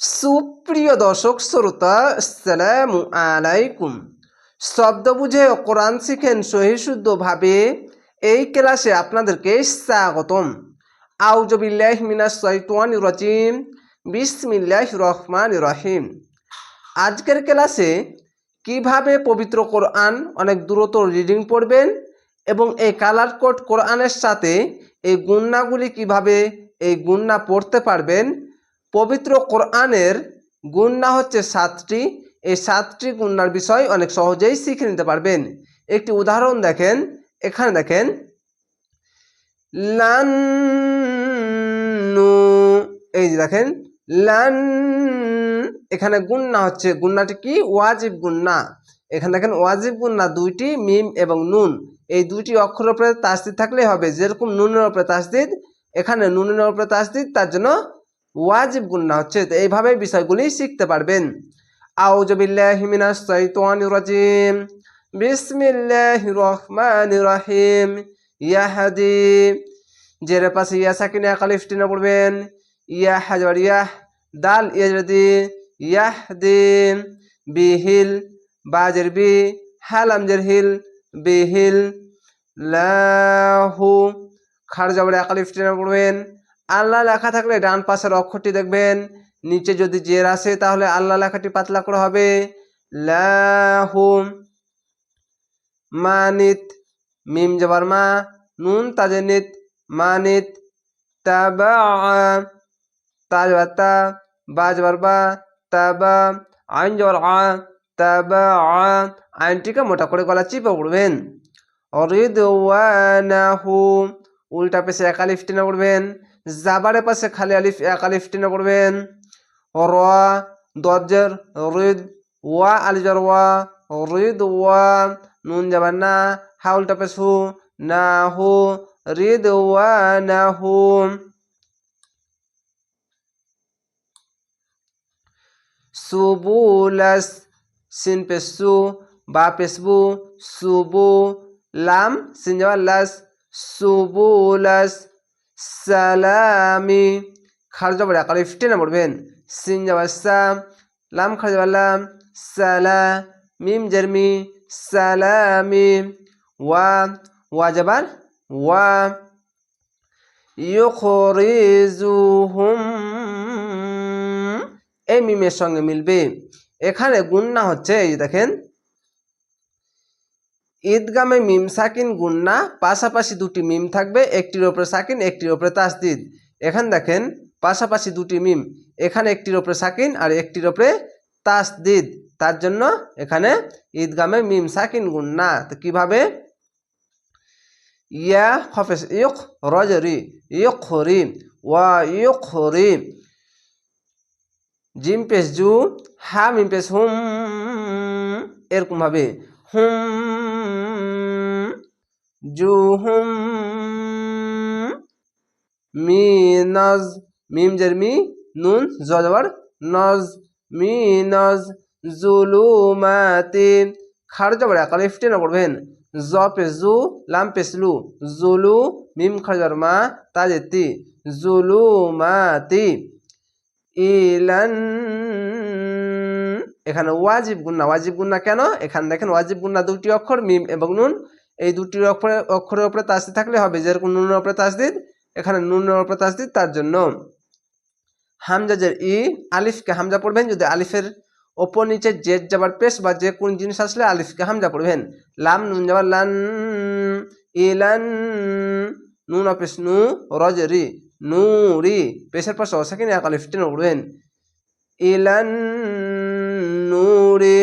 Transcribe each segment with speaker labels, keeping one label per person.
Speaker 1: সুপ্রিয় দর্শক, শ্রোতা, আসসালামু আলাইকুম। শব্দ বুঝে কোরআন শিখেন সহিশুদ্ধভাবে এই ক্লাসে আপনাদেরকে স্বাগতম। আউজবিল্লাহ মিনাস শৈতান রাজিম। বিসমিল্লাহ রহমান রহিম। আজকের ক্লাসে কীভাবে পবিত্র কোরআন অনেক দ্রুত রিডিং পড়বেন এবং এই কালার কোড কোরআনের সাথে এই গুন্নাগুলি কীভাবে এই গুন্না পড়তে পারবেন পবিত্র কোরআনের গুন্না হচ্ছে সাতটি। এই সাতটি গুন্নার বিষয় অনেক সহজেই শিখে নিতে পারবেন। একটি উদাহরণ দেখেন। এখানে দেখেন। লান্নু, এই যে দেখেন। লান, এখানে গুন্না হচ্ছে গুন্নাটি কি? ওয়াজিব গুন্না এখানে দেখেন, ওয়াজিব গুন্না দুইটি, মিম এবং নুন। এই দুইটি অক্ষরের উপরে তাসদিদ থাকলেই হবে। যেরকম নুনের উপরে তাসদিদ, এখানে নুনের উপরে তাসদিদ, তার জন্য ওয়াজিব গুন্না হচ্ছে তো এইভাবে বিষয়গুলি শিখতে পারবেন। আউজবিল্লাহি মিনাশ শাইতানির রাজিম। বিসমিল্লাহির রহমানির রহিম। ইয়াহদি। জের পাশে ইয়া সাকিন একালিফ টিনে পড়বেন। ইয়া হাজর, ইয়াহ দাল ইয়াজদি। ইয়াহদি। বিহিল, বাজের বি হালামজের হিল, বিহিল। লাহু। খার জবরে একালিফ টিনে পড়বেন। আল্লাহ লেখা থাকলে ডান পাশের অক্ষরটি দেখবেন। নিচে যদি জের আসে, তাহলে আল্লাহ লেখাটি পাতলা করে হবে। লাহু মানিত, মিম জবর মা, নুন তাজনিত, মানিত, তাবা তাজ তা, বা জবর বা আইন জবর আ, তাবা, আইনটিকে মোটা করে গলা চিপে পড়বেন অরিদওয়ানাহু, উল্টা পেশে একালিফ টেনে পড়বেন জাবারের পাশে খালি আলিফ, এক আলিফ টেনে পড়বেন। র দজ্জের রিদ, ওয়া, আলিজর ওয়া, রিদ, ওয়া, নুন যাবার না হা উল্টা পেশ না, হু, রিদ, ওয়া, না, হু। সুবুলাস সিন পেসু বা পেসবু সুবু, লাম, সিন যাবার লাস সুবুলাস সালামি। খার যাবার একালে টেনে পড়বেন। সিন যাবার সাম লাম খার যাবার লাম, সালা, মিম, জারমি, সালামি। ওয়া ওয়া যাবার, ওয়া। ইউখরিজুহুম। এই মিমের সঙ্গে মিলবে। এখানে গুণ গুন্না হচ্ছে, এই দেখেন ঈদগামে মিম সাকিন গুন্না, পাশাপাশি দুটি মিম থাকবে, একটির ওপরে সাকিন, একটির ওপরে তাসদিদ। এখানে দেখেন, পাশাপাশি দুটি মিম, এখানে একটির ওপরে সাকিন আর একটির ওপরে তাসদিদ। তার জন্য এখানে ঈদগামে মিম সাকিন গুন্না। তো কীভাবে? ইয়া হফেস ইয়ক রজরি ইয়ক হরি ওয়া ইয়ক হরি জিম পেস জু, হা মিম পেস হুম, এরকম ভাবে। হুম জু হুম মি নজ মিম জের মি, নুন জবর নজ মি নজ জুলুমাতি, খার জবর একালে টেনে পড়বেন। জ পেস জু, লাম পেস লু জুলু, মিম খার জবর মা তাজেতি জুলুমাতি। ইলান এখানে ওয়াজিব গুন্না ওয়াজিব গুন্না কেন? এখানে দেখেন ওয়াজিব গুন্না দুটি অক্ষর, মিম এবং নুন। এই দুটি অক্ষরে, অক্ষরের উপরে তাসদিদ থাকলে হবে যেরকম নুনের উপরে তাসদিদ, এখানে নুনের উপরে তাসদিদ তার জন্য। হামজাজের ই, আলিফকে হামজা পড়বেন যদি আলিফের ওপর নিচে জেদ যাবার পেশ বা যে কোন জিনিস আসলে আলিফকে হামজা পড়বেন। লাম, নুন যাবার লান ইলান নুন অপেশ নু রজরি নুরি পেশের পাশে অসাকিনে এক আলিফ টেনে পড়বেন। ইলান নূরে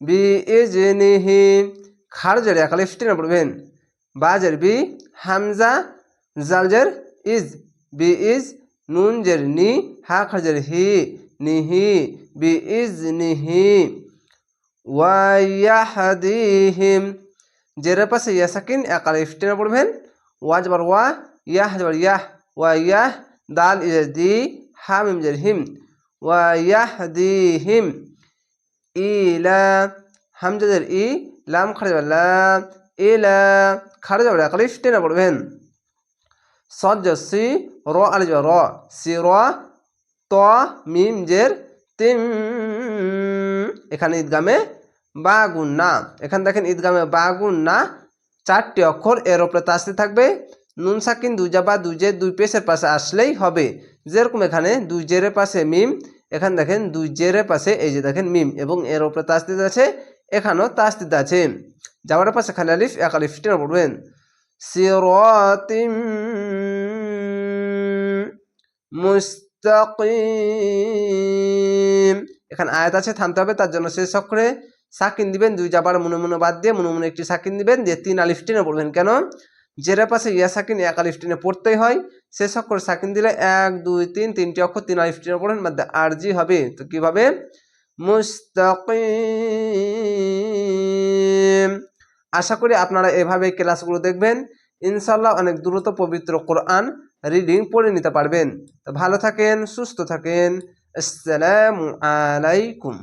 Speaker 1: বি ইজনিহি খারজের একালিফ টেনে পড়বেন। বাজের বি হামজা জালজের ইজ, বি ইজ নুন জের নি, হা খারজের হি নিহি বি ইজ নিহি ওয়াইয়াহাদিহিম। জেরের পাশে ইয়া সাকিন একালিফ টেনে পড়বেন ওয়া যাবার ওয়া ইয়াহ যাবার ইয়াহ ওয়া ইয়াহ দাল ইজের দি হা মিম জের হিম ওয়া ইয়াহদিহিম ইলা হামজাদের ই লাম খাড়ে যাবে লা ইলা খাড়ে যাবে আকালিফ টেনে পড়বেন সজ্জ সি র আলি যাবে র সি র ত মিম জের তিম এখানে ঈদগামে বা গুন্না এখানে দেখেন ঈদগামে বা গুন্না চারটি অক্ষর, এর ওপরে তাসতে থাকবে। নুন, সাকিন, দুই জাবা দুই জের দুই পেশের পাশে আসলেই হবে। যেরকম এখানে দুই জেরের পাশে মিম, এখানে দেখেন দুই জেরের পাশে এই যে দেখেন মিম, এবং এর ওপরে তাসদিদ আছে এখানেও তাসদিদ আছে যাওয়ার পাশে খালি আলিফ, এক আলিফ টেনে পড়বেন। মুস্তাকিম। এখানে আয়াত আছে, থামতে হবে, তার জন্য শেষ অক্ষরে। সাকিন দিবেন, দুই জাবার মনে মনে বাদ দিয়ে মনে মনে একটি সাকিন দিবেন, দিয়ে তিন আলিফ টেনে পড়বেন। কেন? জেরা পাশে ইয়া সাকিন, এক আলিফ টেনে পড়তেই হয়। শেষ অক্ষর সাকিন দিলে এক, দুই, তিন, তিনটি অক্ষর তিন আলিফ টেনে পড়েন মধ্যে আরজি হবে। তো কীভাবে? মুস্তাকিম। আশা করি আপনারা এভাবে ক্লাসগুলো দেখবেন। ইনশাল্লাহ অনেক দ্রুত পবিত্র কোরআন রিডিং পড়ে নিতে পারবেন। তো ভালো থাকেন, সুস্থ থাকেন। আসসালামু আলাইকুম।